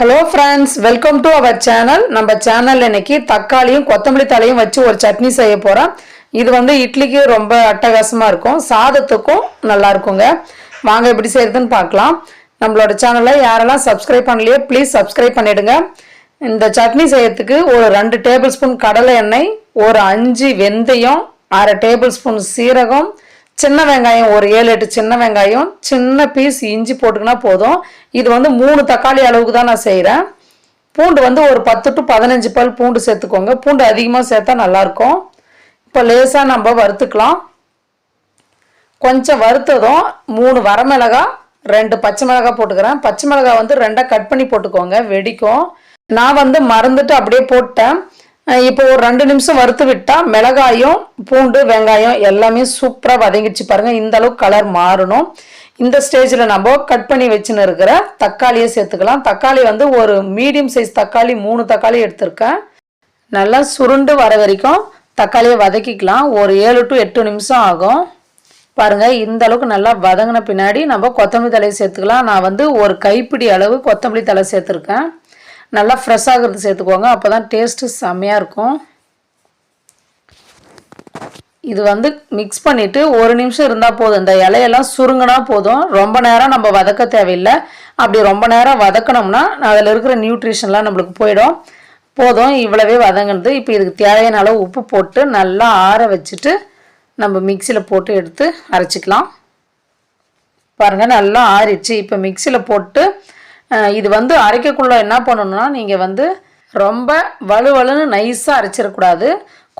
Hello friends welcome to our channel நம்ம channel இன்னைக்கு தக்காளியும் கொத்தமல்லி தலையும் வச்சு ஒரு சட்னி செய்ய போகிறோம் இது வந்து இட்லிக்கு ரொம்ப அட்டகாசமாக இருக்கும். சாதத்துக்கும் நல்லா இருக்குங்க. வாங்க எப்படி செய்யறதுன்னு பார்க்கலாம். நம்மளோட சேனலை யாரெல்லாம் சப்ஸ்கிரைப் பண்ணலையோ ப்ளீஸ் சப்ஸ்கிரைப் பண்ணிடுங்க. இந்த சட்னி செய்யறதுக்கு ஒரு ரெண்டு டேபிள் ஸ்பூன் கடலை எண்ணெய் ஒரு அஞ்சு வெந்தயம் அரை டேபிள் ஸ்பூன் சீரகம் சின்ன வெங்காயம் ஒரு ஏழு எட்டு சின்ன வெங்காயம் சின்ன பீஸ் இஞ்சி போட்டுக்கினா போதும். இது வந்து மூணு தக்காளி அளவுக்கு தான் நான் செய்கிறேன் பூண்டு வந்து ஒரு பத்து டு பதினஞ்சு பல் பூண்டு சேர்த்துக்கோங்க. பூண்டு அதிகமாக சேர்த்தா நல்லாயிருக்கும். இப்போ லேசாக நம்ம வறுத்துக்கலாம். கொஞ்சம் வறுத்ததும் மூணு வரமிளகா ரெண்டு பச்சை மிளகாய் போட்டுக்கிறேன். பச்சை மிளகாய் வந்து ரெண்டாக கட் பண்ணி போட்டுக்கோங்க. வெடிக்கும். நான் வந்து மறந்துட்டு அப்படியே போட்டேன். இப்போ ஒரு ரெண்டு நிமிஷம் வறுத்து விட்டால் மிளகாயும் பூண்டு வெங்காயம் எல்லாமே சூப்பராக வதங்கிடுச்சு பாருங்கள் இந்த அளவுக்கு கலர் மாறணும். இந்த ஸ்டேஜில் நம்ம கட் பண்ணி வச்சுன்னு இருக்கிற தக்காளியை சேர்த்துக்கலாம். தக்காளி வந்து ஒரு மீடியம் சைஸ் தக்காளி மூணு தக்காளி எடுத்திருக்கேன். நல்லா சுருண்டு வர வரைக்கும் தக்காளியை வதக்கிக்கலாம். ஒரு ஏழு டு எட்டு நிமிஷம் ஆகும். பாருங்க இந்த அளவுக்கு நல்லா வதங்கின பின்னாடி நம்ம கொத்தமல்லி தலையை சேர்த்துக்கலாம். நான் வந்து ஒரு கைப்பிடி அளவு கொத்தமல்லி தலை சேர்த்துருக்கேன். நல்லா ஃப்ரெஷ்ஷாகிறது சேர்த்துக்கோங்க. அப்போ தான் டேஸ்ட்டு செம்மையாக இருக்கும். இது வந்து மிக்ஸ் பண்ணிவிட்டு ஒரு நிமிஷம் இருந்தால் போதும். இந்த இலையெல்லாம் சுருங்கினா போதும். ரொம்ப நேரம் நம்ம வதக்க தேவையில்லை. அப்படி ரொம்ப நேரம் வதக்கணும்னா அதில் இருக்கிற நியூட்ரிஷன்லாம் நம்மளுக்கு போயிடும். போதும். இவ்வளவே வதங்கினது. இப்போ இதுக்கு தேவையான அளவு உப்பு போட்டு நல்லா ஆற வச்சுட்டு நம்ம மிக்சியில் போட்டு எடுத்து அரைச்சிக்கலாம். பாருங்கள் நல்லா ஆறிடுச்சு. இப்போ மிக்சியில் போட்டு இது வந்து அரைக்கக்குள்ளே என்ன பண்ணணும்னா நீங்கள் வந்து ரொம்ப வலுவலுன்னு நைஸாக அரைச்சிடக்கூடாது.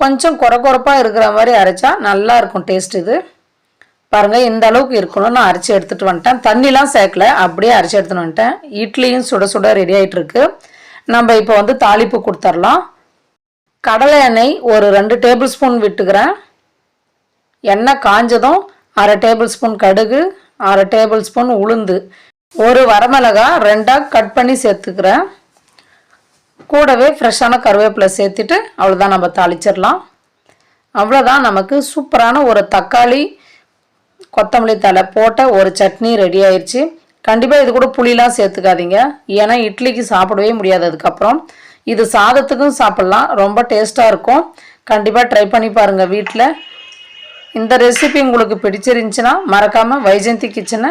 கொஞ்சம் குறை குறைப்பாக இருக்கிற மாதிரி அரைச்சா நல்லா இருக்கும் டேஸ்ட் இது. பாருங்கள் இந்த அளவுக்கு இருக்கணும். நான் அரைச்சி எடுத்துகிட்டு வந்துட்டேன். தண்ணிலாம் சேர்க்கல. அப்படியே அரைச்சி எடுத்துன்னு வந்துட்டேன். இட்லியும் சுட சுட ரெடி ஆகிட்டுருக்கு நம்ம இப்போ வந்து தாளிப்பு கொடுத்துர்லாம். கடலை எண்ணெய் ஒரு ரெண்டு டேபிள் ஸ்பூன் விட்டுக்கிறேன். எண்ணெய் காஞ்சதும் அரை டேபிள் ஸ்பூன் கடுகு அரை டேபிள் ஸ்பூன் உளுந்து. ஒரு வரமிளகா ரெண்டாக கட் பண்ணி சேர்த்துக்கிறேன். கூடவே ஃப்ரெஷ்ஷான கருவேப்பிலை சேர்த்துட்டு அவ்வளோதான் நம்ம தாளிச்சிடலாம். அவ்வளோதான் நமக்கு சூப்பரான ஒரு தக்காளி கொத்தமல்லி தலை போட்ட ஒரு சட்னி ரெடி ஆயிடுச்சு கண்டிப்பாக இது கூட புளிலாம் சேர்த்துக்காதீங்க. ஏன்னா இட்லிக்கு சாப்பிடவே முடியாது அதுக்கப்புறம். இது சாதத்துக்கும் சாப்பிட்லாம். ரொம்ப டேஸ்ட்டாக இருக்கும். கண்டிப்பாக ட்ரை பண்ணி பாருங்கள் வீட்டில் இந்த ரெசிபி உங்களுக்கு பிடிச்சிருந்துச்சுன்னா மறக்காமல் வைஜெயந்தி கிச்சனை